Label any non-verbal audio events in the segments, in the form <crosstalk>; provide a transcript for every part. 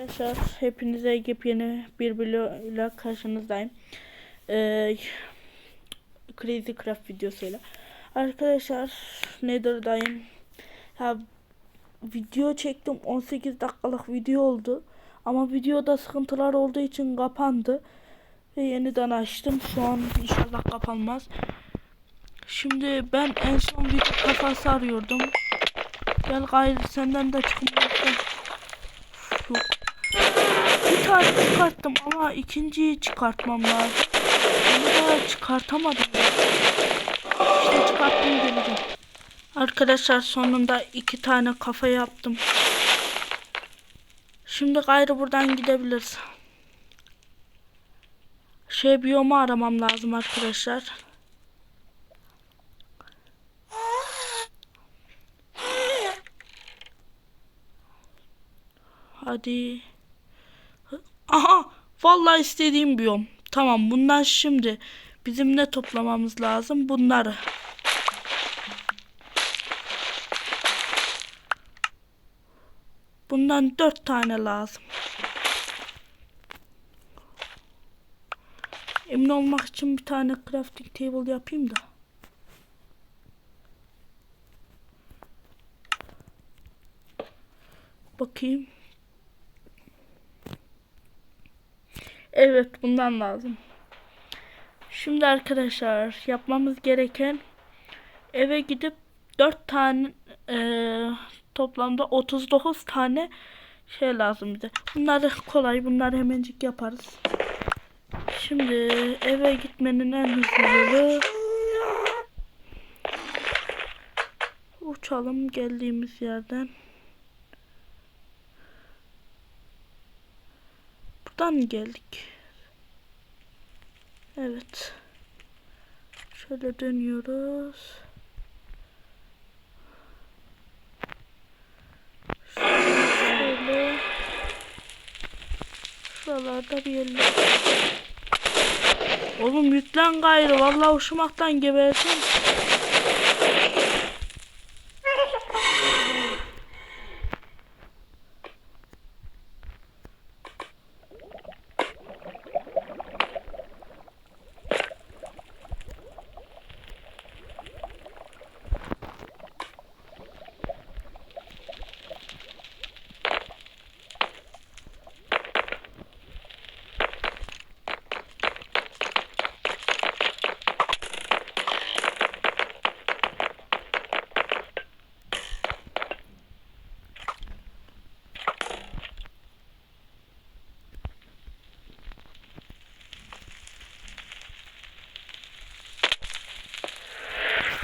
Arkadaşlar hepinize yepyeni bir videoyla karşınızdayım. Ee, Crazy Craft videosuyla. Arkadaşlar Nether'dayım. Ya video çektim 18 dakikalık video oldu. Ama videoda sıkıntılar olduğu için kapandı. Ve yeniden açtım. Şu an inşallah kapanmaz. Şimdi ben en son video kafası arıyordum. Gel gayrı senden de çıkmazsa. Yok. Tane çıkarttım ama ikinciyi çıkartmam lazım. Onu da çıkartamadım. İşte çıkarttım geleceğim. Arkadaşlar sonunda iki tane kafa yaptım. Şimdi gayrı buradan gidebiliriz. Şey biyomu aramam lazım arkadaşlar. Hadi. Aha! Vallahi istediğim biyom. Tamam bundan şimdi bizim ne toplamamız lazım? Bunları. Bundan dört tane lazım. Emin olmak için bir tane crafting table yapayım da. Bakayım. Evet bundan lazım. Şimdi arkadaşlar yapmamız gereken eve gidip 4 tane eee, toplamda 39 tane şey lazım bize. Bunları kolay bunları hemencik yaparız. Şimdi eve gitmenin en hızlı yolu uçalım geldiğimiz yerden. Mı geldik? Evet. Şöyle dönüyoruz. Şöyle. Şuralarda bir yerler. Oğlum yüklen gayrı. Vallahi uçmaktan gebersin.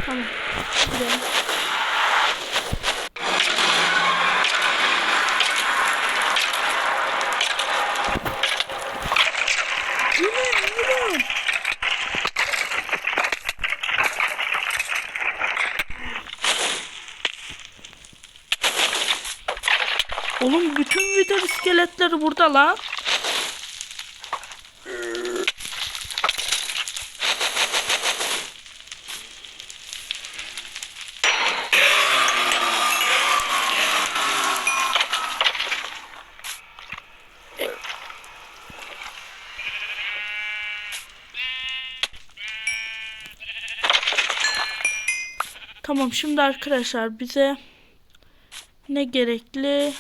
Tamam. Gidelim. Oğlum bütün vites iskeletleri burada lan. Tamam şimdi arkadaşlar bize ne gerekli?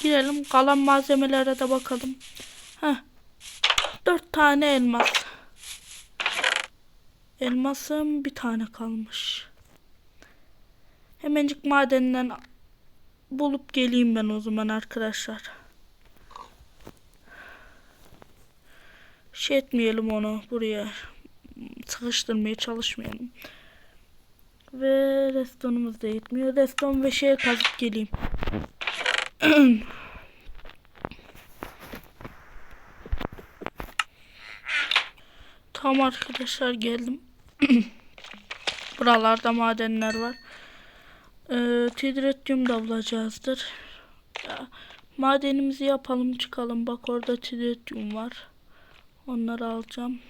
Girelim kalan malzemelere de bakalım. Heh. Dört tane elmas. Elmasım bir tane kalmış. Hemencik madeninden bulup geleyim ben o zaman arkadaşlar. Şey etmeyelim onu buraya. Sıkıştırmaya çalışmayalım. Ve restonumuz da yetmiyor. Reston ve şeye kazıp geleyim. <clears throat> Tamam arkadaşlar geldim. <clears throat> Buralarda madenler var. Ee, Tidretyum da bulacağızdır. Ya, madenimizi yapalım çıkalım. Bak orada Tidretyum var. Onları alacağım.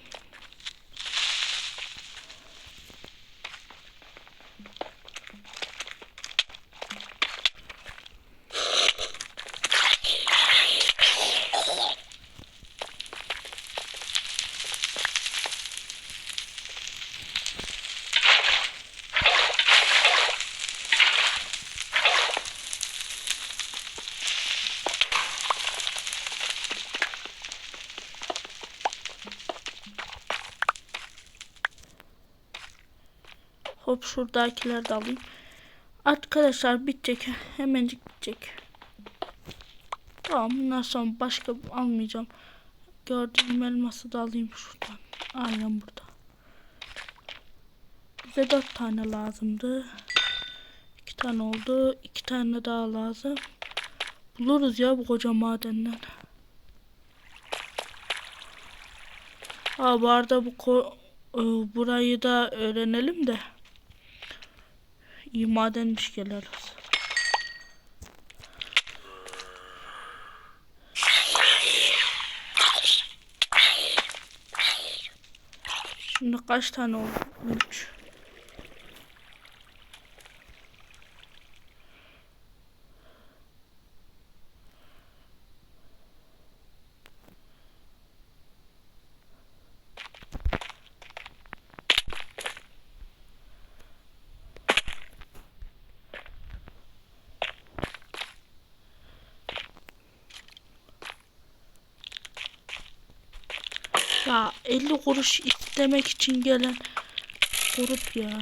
Hop şuradakiler de alayım. Arkadaşlar bitecek. Hemencik bitecek. Tamam bundan sonra başka almayacağım. Gördüğüm elması da alayım şuradan. Aynen burada. Bize dört tane lazımdı. İki tane oldu. İki tane daha lazım. Buluruz ya bu koca madenden. Aa bu arada bu ko- e, burayı da öğrenelim de. İyi madenmiş geliriz. Şimdi kaç tane oldu? 3. Ya 50 kuruş istemek için gelen grup ya.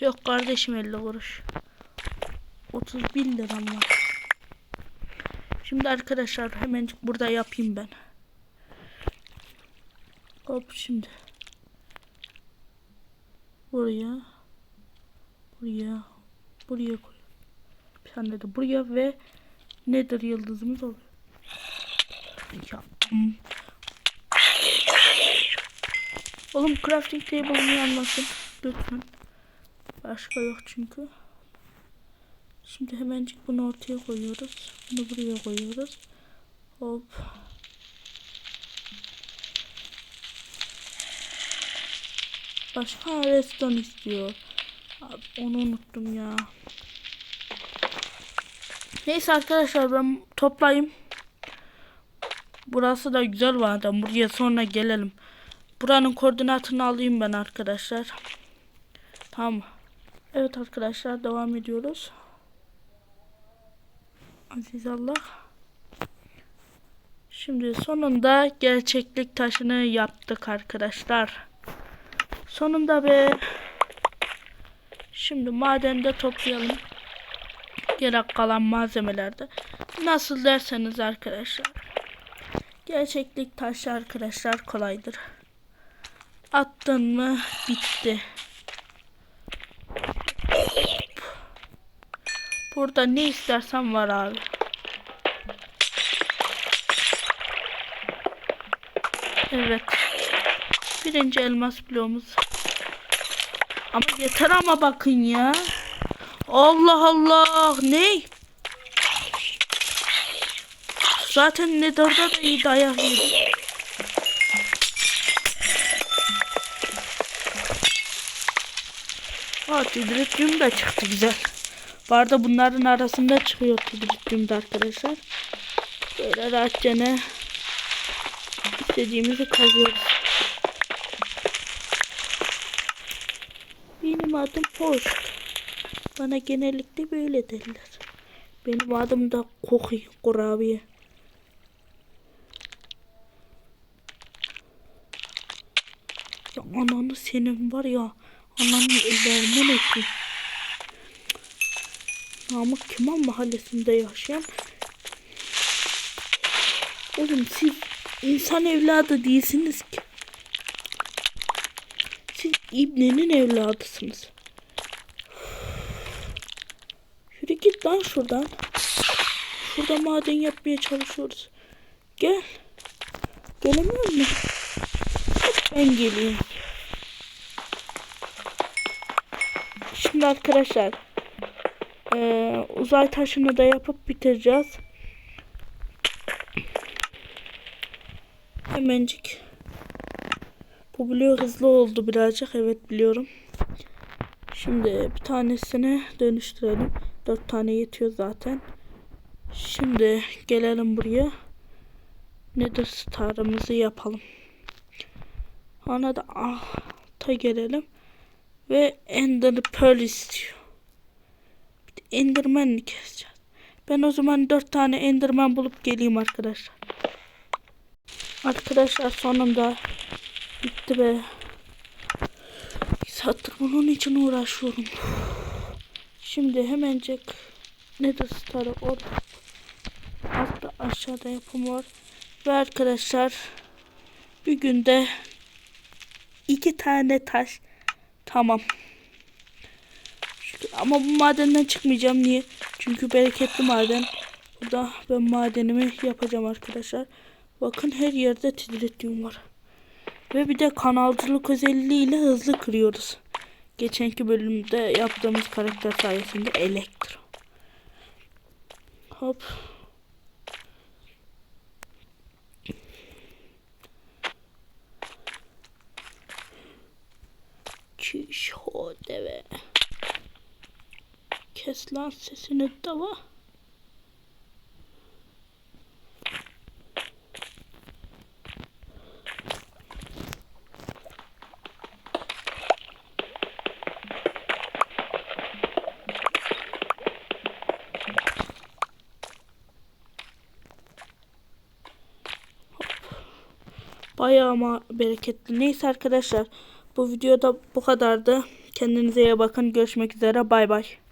Yok kardeşim 50 kuruş. 31 liram var. Şimdi arkadaşlar hemencik burada yapayım ben. Hop şimdi. Buraya. Buraya. Buraya koy. Bir tane de buraya ve nedir yıldızımız oluyor. Ya. Oğlum crafting table'ını anlatın lütfen. Başka yok çünkü. Şimdi hemencik bunu ortaya koyuyoruz. Bunu buraya koyuyoruz. Hop. Başka redstone istiyor. Abi onu unuttum ya. Neyse arkadaşlar ben toplayayım. Burası da güzel vardı. Buraya sonra gelelim. Buranın koordinatını alayım ben arkadaşlar. Tamam. Evet arkadaşlar devam ediyoruz. Aziz Allah. Şimdi sonunda gerçeklik taşını yaptık arkadaşlar. Sonunda be. Şimdi madende toplayalım. Gerek kalan malzemelerde. Nasıl derseniz arkadaşlar. Gerçeklik taşı arkadaşlar kolaydır. Attın mı bitti. Burada ne istersen var abi. Evet. Birinci elmas bloğumuz. Ama yeter ama bakın ya. Allah Allah. Ne? Zaten Nether'da da iyi dayak yedim. Aa tüdürütüm de çıktı güzel. Bu arada bunların arasında çıkıyor tüdürütüm de arkadaşlar. Böyle rahatça ne istediğimizi kazıyoruz. Benim adım Post. Bana genellikle böyle derler. Benim adım da Koki Kurabiye. Ya ananı senin var ya. Ananın ellerinden öpeyim. Namık Kemal mahallesinde yaşayan. Oğlum siz insan evladı değilsiniz ki. Siz İbne'nin evladısınız. Yürü git lan şuradan. Şurada maden yapmaya çalışıyoruz. Gel. Gelemiyor musun? Ben geleyim. Şimdi arkadaşlar eee, uzay taşını da yapıp bitireceğiz. Hemencik. Bu bloğu hızlı oldu birazcık. Evet biliyorum. Şimdi bir tanesini dönüştürelim. Dört tane yetiyor zaten. Şimdi gelelim buraya. Nether star'ımızı yapalım. Ona da alta gelelim. Ve Ender Pearl istiyor. Enderman'ı keseceğiz. Ben o zaman dört tane Enderman bulup geleyim arkadaşlar. Arkadaşlar sonunda bitti be. çattırmanın için uğraşıyorum. Şimdi hemencek Nether Star'ı or altta aşağıda yapım var. Ve arkadaşlar bir günde iki tane taş tamam. Ama bu madenden çıkmayacağım. Niye? Çünkü bereketli maden. Burada ben madenimi yapacağım arkadaşlar. Bakın her yerde titretyum var. Ve bir de kanalcılık özelliğiyle hızlı kırıyoruz. Geçenki bölümde yaptığımız karakter sayesinde elektro. Hop. Kes lan sesini dava. Bayağı ama bereketli. Neyse arkadaşlar bu videoda bu kadardı. Kendinize iyi bakın. Görüşmek üzere. Bay bay.